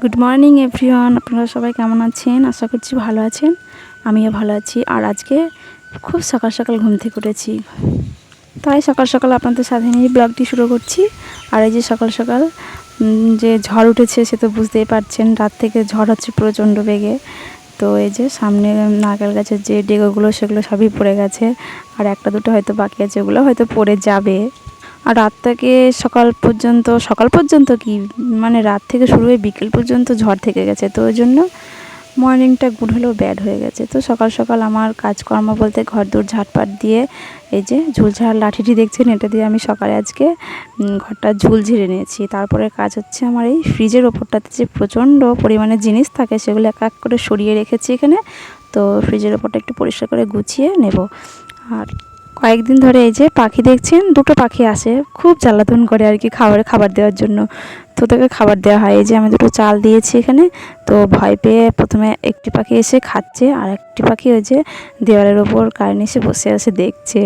Good morning everyone আপনারা সবাই কেমন আছেন? আশা করছি ভালো আছেন। আমিও ভালো আছি। আর আজকে খুব সকাল সকাল ঘুম থেকে উঠেছি। তাই সকাল সকাল আপনাদের সাথে নিয়ে ব্লগটি শুরু করছি। আর এই যে সকাল সকাল যে ঝড় উঠেছে, সে তো বুঝতেই পারছেন, রাত থেকে ঝড় হচ্ছে প্রচণ্ড বেগে। তো এই যে সামনে নারকেল গাছের যে ডেগোগুলো, সেগুলো সবই পড়ে গেছে। আর একটা দুটো হয়তো বাকি আছে, ওগুলো হয়তো পড়ে যাবে। আর রাত থেকে সকাল পর্যন্ত সকাল পর্যন্ত কি? মানে রাত থেকে শুরু হয়ে বিকেল পর্যন্ত ঝড় থেকে গেছে। তো ওই জন্য মর্নিংটা গুড হলেও ব্যাড হয়ে গেছে। তো সকাল সকাল আমার কাজকর্ম বলতে ঘর দূর ঝাটপাট দিয়ে, এই যে ঝুলঝাড় লাঠিটি দেখছেন, এটা দিয়ে আমি সকালে আজকে ঘরটা ঝুল ঝিরে নিয়েছি। তারপরে কাজ হচ্ছে আমার এই ফ্রিজের ওপরটাতে যে প্রচণ্ড পরিমাণে জিনিস থাকে, সেগুলো এক এক করে সরিয়ে রেখেছি এখানে। তো ফ্রিজের ওপরটা একটু পরিষ্কার করে গুছিয়ে নেব। আর কয়েকদিন ধরে এই যে পাখি দেখছেন, দুটো পাখি আসে, খুব জ্বালাতন করে আর কি খাবারে, খাবার দেওয়ার জন্য। তো তাকে খাবার দেওয়া হয়। এই যে আমি দুটো চাল দিয়েছি এখানে, তো ভয় পেয়ে প্রথমে একটি পাখি এসে খাচ্ছে, আর একটি পাখি ওই যে দেওয়ালের ওপর কারেন্ট এসে বসে আছে, দেখছে।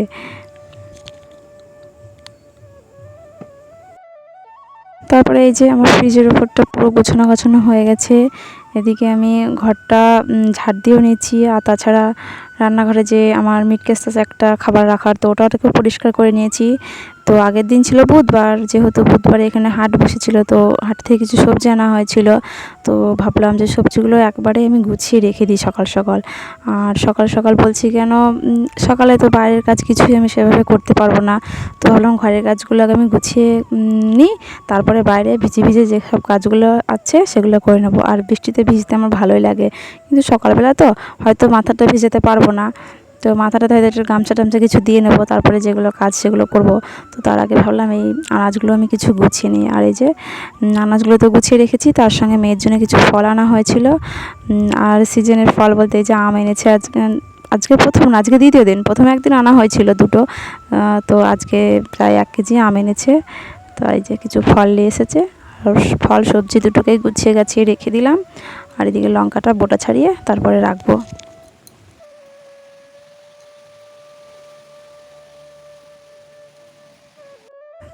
তারপরে এই যে আমার ফ্রিজের উপরটা পুরো গোছানো গাছানো হয়ে গেছে। এদিকে আমি ঘরটা ঝাড় দিয়েও নিয়েছি আর তাছাড়া রান্নাঘরে যে আমার মিট কেসটা একটা খাবার রাখার, তো ওটাকে পরিষ্কার করে নিয়েছি। তো আগের দিন ছিল বুধবার, যেহেতু বুধবারে এখানে হাট বসেছিল, তো হাট থেকে কিছু সবজি আনা হয়েছিল। তো ভাবলাম যে সবজিগুলো একবারে আমি গুছিয়ে রেখে দিই সকাল সকাল। আর সকাল সকাল বলছি কেন সকালে তো বাইরের কাজ কিছুই আমি সেভাবে করতে পারব না। তো ভাবলাম ঘরের কাজগুলো আগে আমি গুছিয়ে নিই। তারপরে বাইরে ভিজে ভিজে যেসব কাজগুলো আছে সেগুলো করে নেব। আর বৃষ্টিতে ভিজতে আমার ভালোই লাগে। কিন্তু সকালবেলা তো হয়তো মাথাটা ভিজাতে পারব না। তো মাথাটা হয়তো একটা গামছা টামছা কিছু দিয়ে নেব, তারপরে যেগুলো কাজ সেগুলো করব। তো তার আগে ভাবলাম এই আনাজগুলো আমি কিছু গুছিয়ে নিই। আর এই যে আনাজগুলো তো গুছিয়ে রেখেছি, তার সঙ্গে মেয়ের জন্য কিছু ফল আনা হয়েছিল। আর সিজনের ফল বলতে এই যে আম এনেছে আজকে আজকে প্রথম আজকে দ্বিতীয় দিন, প্রথম একদিন আনা হয়েছিল দুটো। তো আজকে প্রায় এক কেজি আম এনেছে। তো এই যে কিছু ফল নিয়ে এসেছে। আর ফল সবজি দুটোকেই গুছিয়ে গাছিয়ে রেখে দিলাম। আর এদিকে লঙ্কাটা বোটা ছাড়িয়ে তারপরে রাখব।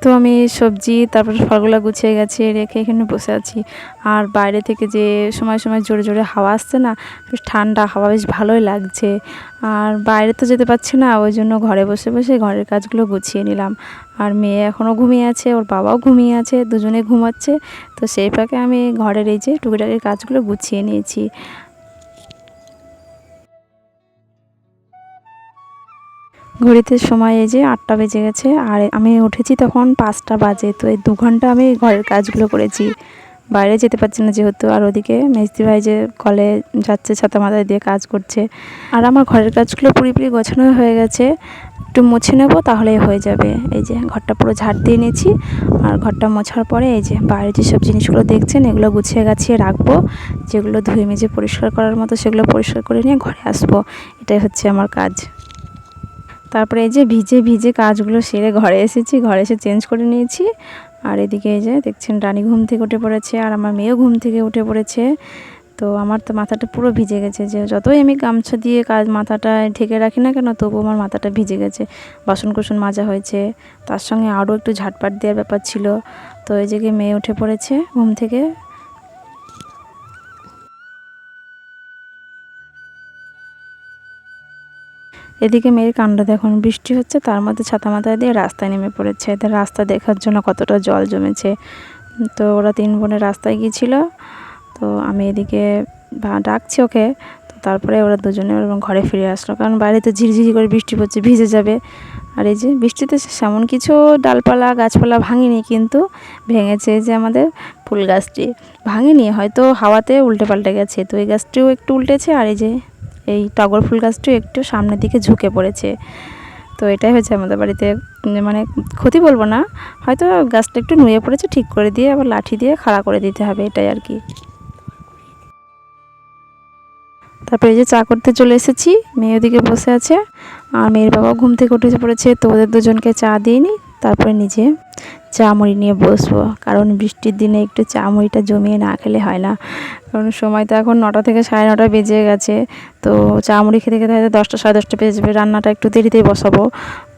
তো আমি সবজি, তারপর ফলগুলো গুছিয়ে গেছে, রেখে এখানে বসে আছি। আর বাইরে থেকে যে সময় সময় জোরে জোরে হাওয়া আসছে না, বেশ ঠান্ডা, হাওয়া বেশ ভালোই লাগছে। আর বাইরে তো যেতে পারছি না, ওই জন্য ঘরে বসে বসে ঘরের কাজগুলো গুছিয়ে নিলাম। আর মেয়ে এখনও ঘুমিয়ে আছে, ওর বাবাও ঘুমিয়ে আছে, দুজনে ঘুমাচ্ছে। তো সেই ফাঁকে আমি ঘরের এই যে টুকিটাকির কাজগুলো গুছিয়ে নিয়েছি। ঘড়িতে সময় এই যে আটটা বেজে গেছে, আর আমি উঠেছি তখন পাঁচটা বাজে। তো এই দু ঘণ্টা আমি ঘরের কাজগুলো করেছি। বাইরে যেতে পারছি না যেহেতু, আর ওদিকে মেজদি ভাই যে কলে যাচ্ছে, ছাতা মাথায় দিয়ে কাজ করছে। আর আমার ঘরের কাজগুলো পুরোপুরি গোছানো হয়ে গেছে। একটু মুছে নেব, তাহলেই হয়ে যাবে। এই যে ঘরটা পুরো ঝাড় দিয়ে নিয়েছি। আর ঘরটা মোছার পরে এই যে বাইরে যেসব জিনিসগুলো দেখছেন, এগুলো গুছিয়ে গাছিয়ে রাখব। যেগুলো ধুয়ে মেজে পরিষ্কার করার মতো, সেগুলো পরিষ্কার করে নিয়ে ঘরে আসব। এটাই হচ্ছে আমার কাজ। তারপরে এই যে ভিজে ভিজে কাজগুলো সেরে ঘরে এসেছি, ঘরে এসে চেঞ্জ করে নিয়েছি। আর এদিকে এই যে দেখছেন রানী ঘুম থেকে উঠে পড়েছে আর আমার মেয়েও ঘুম থেকে উঠে পড়েছে। তো আমার তো মাথাটা পুরো ভিজে গেছে যে যতই আমি গামছা দিয়ে কাজ মাথাটা ঢেকে রাখি না কেন তবু আমার মাথাটা ভিজে গেছে। বাসন কুসন মাজা হয়েছে, তার সঙ্গে আরও একটু ঝাটপাট দেওয়ার ব্যাপার ছিল। তো এই যে মেয়ে উঠে পড়েছে ঘুম থেকে। এদিকে মেয়ের কাণ্ড দেখুন, বৃষ্টি হচ্ছে, তার মধ্যে ছাতা মাথায় দিয়ে রাস্তায় নেমে পড়েছে। এদের রাস্তা দেখার জন্য কতটা জল জমেছে। তো ওরা তিন বোনের রাস্তায় গিয়েছিল। তো আমি এদিকে ডাকছি ওকে। তো তারপরে ওরা দুজনে ঘরে ফিরে আসলো। কারণ বাইরে তো ঝিরঝিরি করে বৃষ্টি পড়ছে, ভিজে যাবে। আর এই যে বৃষ্টিতে সেমন কিছু ডালপালা, গাছপালা ভাঙেনি, কিন্তু ভেঙেছে যে আমাদের ফুল গাছটি। ভাঙেনি, হয়তো হাওয়াতে উল্টে পাল্টে গেছে। তো এই গাছটিও একটু উল্টেছে, আর এই যে এই টগর ফুল গাছটিও একটু সামনের দিকে ঝুঁকে পড়েছে। তো এটাই হয়েছে আমাদের বাড়িতে। মানে ক্ষতি বলব না, হয়তো গাছটা একটু নুয়ে পড়েছে, ঠিক করে দিয়ে আবার লাঠি দিয়ে খাড়া করে দিতে হবে, এটাই আর কি। তারপরে এই যে চা করতে চলে এসেছি, মেয়ে ওদিকে বসে আছে, আর মেয়ের বাবা ঘুম থেকে উঠে পড়েছে, তো ওদের দুজনকে চা দিয়ে নিই। তারপরে নিজে চা মুড়ি নিয়ে বসবো। কারণ বৃষ্টির দিনে একটু চা মুড়িটা জমিয়ে না খেলে হয় না। কারণ সময় তো এখন নটা থেকে সাড়ে নটা বেজে গেছে। তো চা মুড়ি খেতে খেতে হয়তো দশটা, সাড়ে দশটা বেজে যাবে। রান্নাটা একটু দেরিতেই বসাবো।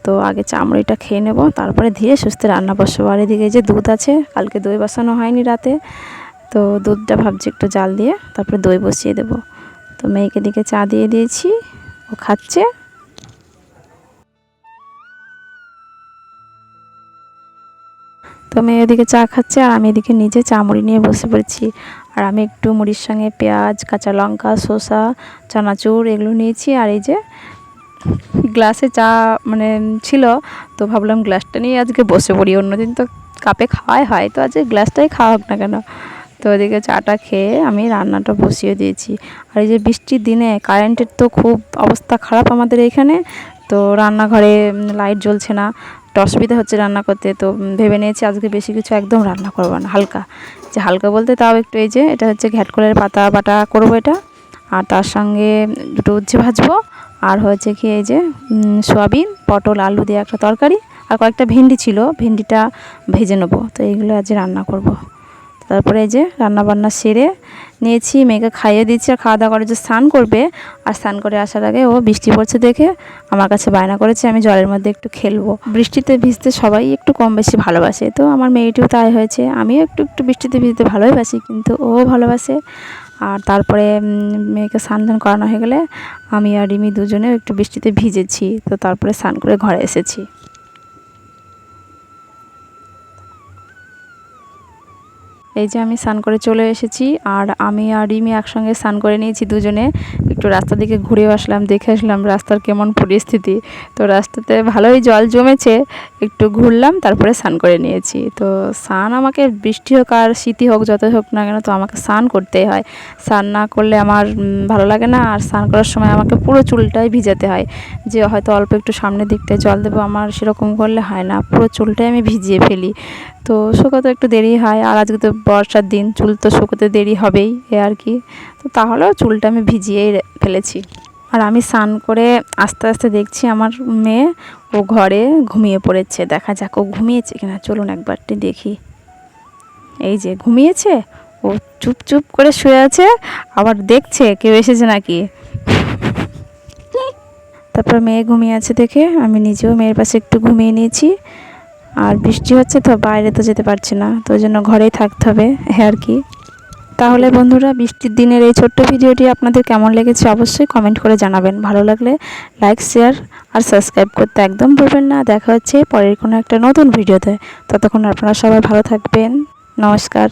তো আগে চা মুড়িটা খেয়ে নেব। তারপরে ধীরে সুস্থে রান্না বসাবো। আর এদিকে যে দুধ আছে, কালকে দই বসানো হয়নি রাতে। তো দুধটা ভাবছি একটু জাল দিয়ে তারপরে দই বসিয়ে দেবো। তো মেয়েকে দিকে চা দিয়ে দিয়েছি। ও খাচ্ছে। তো মেয়ে ওদিকে চা খাচ্ছে আর আমি এদিকে নিজে চা মুড়ি নিয়ে বসে পড়েছি। আর আমি একটু মুড়ির সঙ্গে পেঁয়াজ, কাঁচা লঙ্কা, শসা, চানাচুর এগুলো নিয়েছি। আর এই যে গ্লাসে চা মানে ছিল, তো ভাবলাম গ্লাসটা নিয়ে আজকে বসে পড়ি। অন্যদিন তো কাপে খাওয়াই হয়, তো আজকে গ্লাসটাই খাওয়া হোক না কেন। তো ওদিকে চাটা খেয়ে আমি রান্নাটা বসিয়ে দিয়েছি। আর এই যে বৃষ্টির দিনে কারেন্টের তো খুব অবস্থা খারাপ আমাদের এখানে। তো রান্নাঘরে লাইট জ্বলছে না একটু অসুবিধা হচ্ছে রান্না করতে, তো ভেবে নিয়েছি আজকে বেশি কিছু একদম রান্না করব না, হালকা যে হালকা বলতে তাও একটু এই যে, এটা হচ্ছে ঘ্যাটকলের পাতা বাটা করব এটা, আর তার সঙ্গে দুটো উচ্ছে ভাজবো, আর হচ্ছে কি এই যে সোয়াবিন, পটল, আলু দিয়ে একটা তরকারি, আর কয়েকটা ভেন্ডি ছিল, ভেন্ডিটা ভেজে নেব, তো এইগুলো আজ রান্না করব। তারপরে এই যে রান্না বান্না সেরে নিয়েছি, মেয়েকে খাইয়ে দিচ্ছি আর খাওয়া দাওয়া করে যে স্নান করবে। আর স্নান করে আসার আগে ও বৃষ্টি পড়ছে দেখে আমার কাছে বায়না করেছে, আমি জলের মধ্যে একটু খেলব। বৃষ্টিতে ভিজতে সবাই একটু কম বেশি ভালোবাসে। তো আমার মেয়েটিও তাই হয়েছে, আমিও একটু একটু বৃষ্টিতে ভিজতে ভালোই বাসি কিন্তু ও ভালোবাসে। আর তারপরে মেয়েকে স্নান টান করানো হয়ে গেলে আমি আর রিমি দুজনেও একটু বৃষ্টিতে ভিজেছি। তো তারপরে স্নান করে ঘরে এসেছি। এই যে আমি স্নান করে চলে এসেছি, আর আমি আর রিমি একসঙ্গে স্নান করে নিয়েছি দুজনে। একটু রাস্তা দিকে ঘুরেও আসলাম, দেখে আসলাম রাস্তার কেমন পরিস্থিতি। তো রাস্তাতে ভালোই জল জমেছে, একটু ঘুরলাম, তারপরে স্নান করে নিয়েছি। তো স্নান আমাকে বৃষ্টি হোক আর শীতই হোক, যতই হোক না কেন, তো আমাকে স্নান করতেই হয়। স্নান না করলে আমার ভালো লাগে না, আর স্নান করার সময় আমাকে পুরো চুলটাই ভিজাতে হয়। যে হয়তো অল্প একটু সামনের দিকটায় জল দেবো, আমার সেরকম করলে হয় না, পুরো চুলটাই আমি ভিজিয়ে ফেলি। তো শুকোতে একটু দেরি হয়, আর আজকে তো বর্ষার দিন চুল তো শুকোতে দেরি হবেই, এ আর কি। তো তাহলেও চুলটা আমি ভিজিয়েই ফেলেছি। আর আমি স্নান করে আস্তে আস্তে দেখছি আমার মেয়ে, ও ঘরে ঘুমিয়ে পড়েছে। দেখা যাক ও ঘুমিয়েছে কিনা। চলুন একবারটি দেখি। এই যে ঘুমিয়েছে, ও চুপ চুপ করে শুয়ে আছে, আবার দেখছে কেউ এসেছে নাকি। তারপর মেয়ে ঘুমিয়ে আছে দেখে আমি নিজেও মেয়ের পাশে একটু ঘুমিয়ে নিয়েছি। আর বৃষ্টি হচ্ছে তো বাইরে তো যেতে পারছি না, তো ওই জন্য ঘরেই থাকতে হবে আর কি। তাহলে বন্ধুরা, বৃষ্টির দিনের এই ছোট্ট ভিডিওটি আপনাদের কেমন লেগেছে অবশ্যই কমেন্ট করে জানাবেন। ভালো লাগলে লাইক, শেয়ার আর সাবস্ক্রাইব করতে একদম ভুলবেন না। দেখা হচ্ছে পরের কোনো একটা নতুন ভিডিওতে। ততক্ষণ আপনারা সবাই ভালো থাকবেন। নমস্কার।